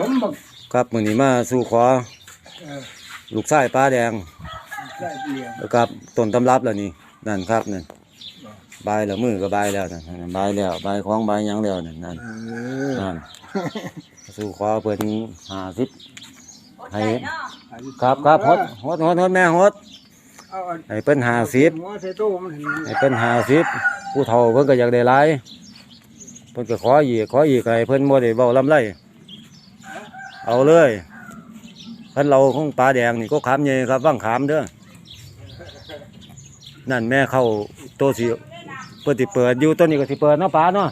สมบักครับมื้อนี้มาสู่ขอเออลูกชายป้าแดงได้เลี้ยงแล้วครับต้นตำรับแล้วนี่นั่นครับนั่นบายแล้วมือก็บายแล้วนั่นบายแล้วบายของบายหยังแล้วนั่นนั่นเออนั่นสู่ขอเพิ่น50ให้อันนี้ครับครับฮดฮดฮดฮดแม่ฮดเอาอันให้เพิ่น50หัวใส่ตู้มันเห็นให้เพิ่น50ผู้เฒ่าเพิ่นก็อยากได้หลายเพิ่นก็ขออีกขออีกให้เพิ่นบ่ได้เว้าลำไร เอาเลยคันเราของปลาแดงนี่ก็ขามใหญ่ครับว่างขามเด้อนั่นแม่เข้าโตสิเปิดสิเปิดอยู่ตัวนี้ก็สิเปิดเนาะปลาเนาะ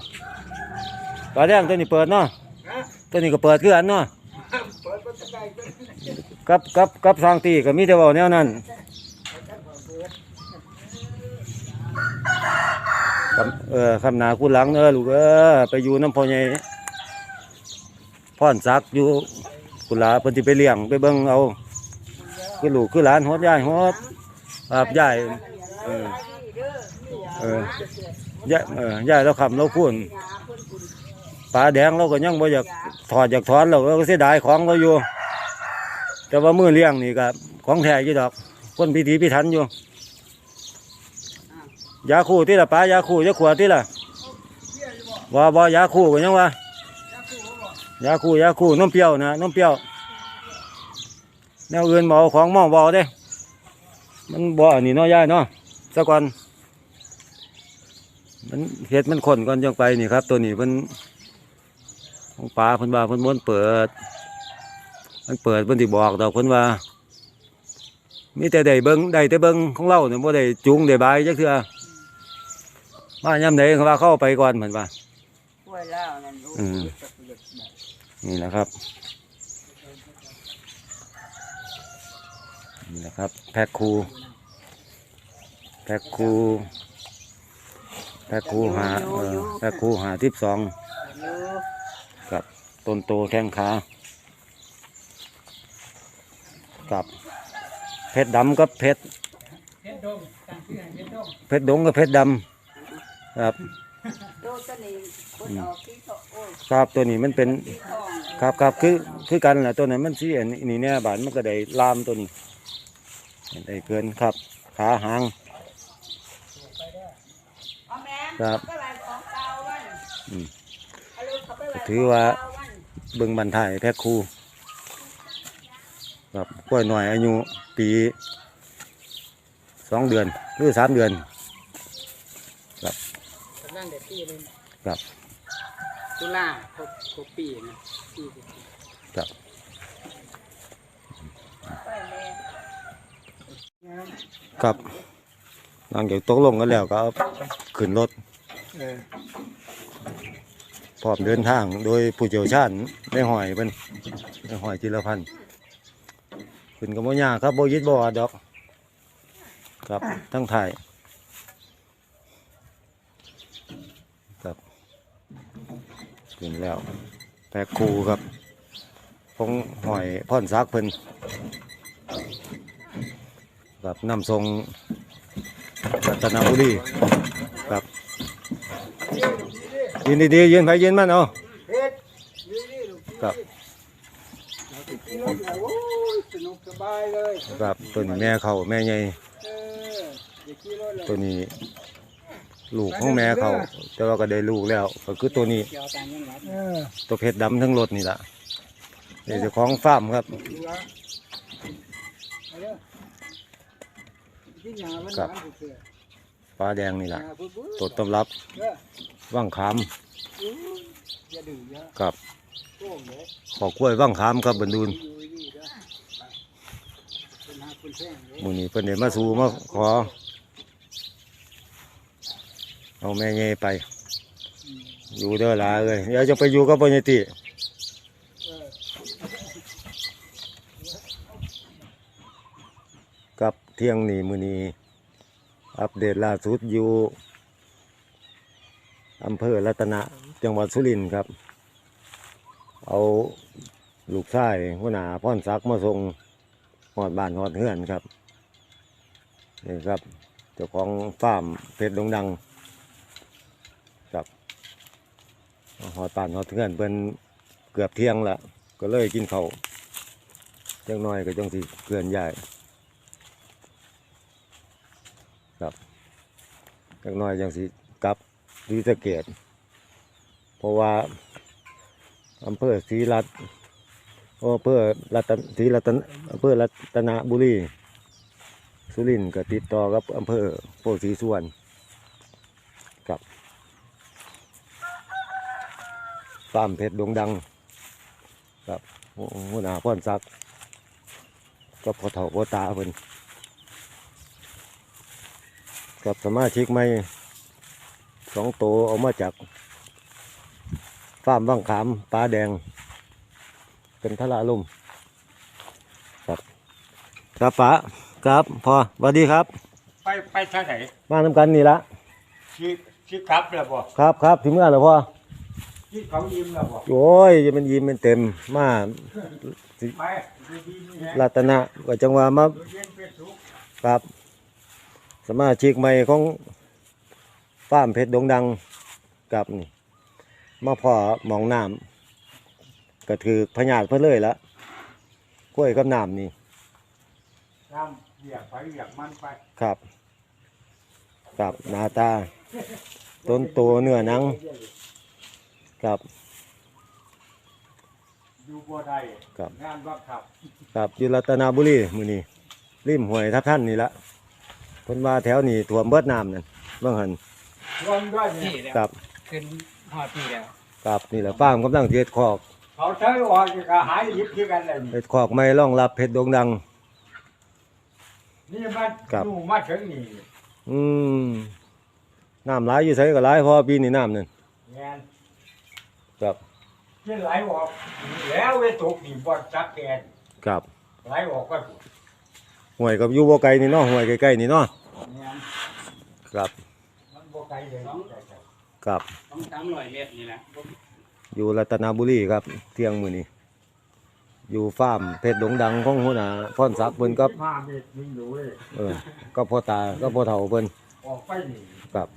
ปลาแดงตัวนี้เปิดเนาะตัวนี้ก็เปิดคือกันเนาะกับกับกับสร้างตีก็มีแต่เว้าแนวนั้นคำเออคำนาคุณหลังเออลูกเออไปอยู่น้ำพอใหญ่ พ่อนซักอยู่กุหลาเพิ่นสิไปเลี้ยงไปเบิ่งเอาคือลูกคือหลานฮอดยายฮอดครับยายเออเออยายเออยายเราคำเราพูนปลาแดงเราก็ยังบ่อยากถอดอยากถอนเราก็เสียดายของเราอยู่ แต่ว่ามือเลี้ยงนี่ก็ของแท้อยู่ดอกคนพิธีพิถันอยู่ยาคู่ที่ละปลายาคู่ยาขวดที่ละว่าว่ยาคู่ก็ยังว่า ยาคูยาคูน้ำเปรี้ยวนะน้ำเปรี้ยวแนวอื่นบเอาของหม้อเบเอาเด้ มันบ่อันนี้เนาะยายเนาะสักก่อนมันเห็ดมันข้นก่อนจังไปนี่ครับ ตัวนี้เพิ่นของปลาเพิ่นว่าเพิ่นม้วนเปิด มันเปิดเพิ่นสิบอกดอกเพิ่นว่ามีแต่ได้เบิ่งได้แต่เบิ่งของเราเนี่ยบ่ได้จูงได้บายจักเทื่อมายามใดเขาว่าเข้าไปก่อนเหมือนว่าป่วยแล้วนั่นลูกอืม นี่แหละครับ นี่แหละครับ แพ็คคูแพ็คคูแพ็คคูหาเออแพ็คคูหาทิพสองกับต้นโตแข้งขากับเพชรดำกับเพชรเพชรดงกับเพชรดำครับโดนตัวนี้คนออกที่เขาโอ้ยครับตัวนี้มันเป็นที่ทอง ครับครับคือคือกันแหละตัวนั้นมันสีอันนี้เนี่ยบานมันก็ได้ลามตัวนี้ได้เกินครับ ขาหางครับถือว่าเบิ่งบันทายแพ็คคู่ครับกล้วยหน่อยอายุปีสองเดือนหรือสามเดือนกำลังเด็ดปีเลยครับ ตุลาครบครบปีนะปีเดียวครับไปแม่ครับหลังจากตกลงกันแล้วก็เอาขึ้นรถเออ พร้อมเดินทางโดยผู้เชี่ยวชาญได้หอยเป็นได้หอยจิรพันธ์ขึ้นกับโมยากครับโบยิดบอดดอก ครับทั้งไทยครับ ขึ้นแล้วแพ็คคูครับพงหอยพ่อนซักเพิ่นครับน้ำทรงรัตนบุรีครับยืนดีๆยืนไปยืนมันเอาครับครับตัวนี้แม่เขาแม่ใหญ่ตัวนี้ ลูกของแม่เขาแต่ว่าก็ได้ลูกแล้ว ก็คือตัวนี้เกี่ยวต่างจังหวัดเออตัวเพชรดำทั้งรถนี่แหละนี่เจ้าของฟาร์มครับ ดูละไปเด้อที่หยามันครับหวานเสือปลาแดงนี่หแหละญ้าปุ๊บปุ๊บตัวตำรับเด้อว่างขามอื้อย่าดื้ออย่ากับโต้งเด้อขอกล้วยว่างขามครับบรรดูนอยู่นี่เด้อไปเป็นหาคนแท่งเด้อหมูนี่เพิ่นเดมาสู่มาขอ เอาแม่ใหญ่ไป อยู่เด้อหลาเลยเดี๋ยวจะไปอยู่กับปัญติกับเที่ยงนี่มือนี้อัปเดตล่าสุดอยู่อำเภอรัตนะจังหวัดสุรินทร์ครับ เอาลูกชายหัวหน้าพ่อนซักมาส่งหอดบ้านหอดเฮือนครับนี่ครับเจ้าของฟาร์มเพชรดงดังครับ หอดบ้านหอดเฮือนเป็นเกือบเที่ยงละก็เลยกินเขาจังน้อยก็จังสิเกลื่อนใหญ่ครับจังน้อยจังสิกลับศรีสะเกดเพราะว่าอำเภอศรีรัตน์อำเภอรัตนศรีรัตนอำเภอรัตนบุรีสุรินทร์ก็ติดต่อกับอำเภอโพธิ์ศรีสุวรรณกับ ฟาร์มเพชรโด่งดัง ครับหัวหน้าพ่อนซักก็พอเถ่าพอตาเพิ่นกับสมาชิกใหม่สองโตวเอามาจากฟาร์มว่างขามปลาแดง เป็นทะละลุ่มครับครับป๋าครับพอสวัสดีครับ ไปไปทางไหนมาทำกันนี่ละชี้ชี้ครับแล้วบ่ครับครับถึงเมื่อแล้วพ่อ ชี้เขายิ้มแล้วบ่โอ้ยจะเป็นยิ้มเป็นเต็มมาไปดูดีนี่แฮะรัตนะก็จังว่ามาดูเย็นเป็นสุขครับ สมาชิกใหม่ของฟาร์มเพชรโดงดังกับนี่มาพอหมองน้ำก็ถือพญาติเพื่อเลยละกล้วยกับน้ำนี่น้ำเหยียบไปเหยียบมันไปครับกับหนาตา ต้นโตเนื้อหนัง ครับ อยู่บ่ได้ครับ งานบังคับครับอยู่รัตนบุรีมือนี้ริมห้วยทับท่านนี่ละเพิ่นว่าแถวนี้ท่วมเบิดน้ำนั่นเบิ่งหันรวมด้วยนี่เนี่ยแล้วครับขึ้นหอดปีแล้วครับนี่แหละฟาร์มกำลังเฮ็ดคอกเขาใช้ออกก็หายยิบคือกันเลยเฮ็ดคอกไม่รองรับเพชรโดงดัง นี่มันครับ อยู่มาถึงนี่อืมน้ำหลายอยู่ไสก็หลายเพอปีนี้น้ำนั่นงาน ครับ ที่ไหลออกแล้วเวตกนี่บ่จักแกนครับไหลออกก็ถูกห่วยกับอยู่บ่ไกลนี่เนาะห่วยใกล้ๆนี่เนาะงานครับมันบ่ไกลเลยเนาะครับต้องสามร้อยเมตรนี่แหละอยู่รัตนบุรีครับ เที่ยงมื้อนี้อยู่ฟาร์มเพชรโดงดังของหัวหน้าพรศักดิ์เพิ่นกับมาเม็ดนึงดูเลยเออก็พ่อตาก็พ่อเฒ่าเพิ่นออกไปนี่ครับ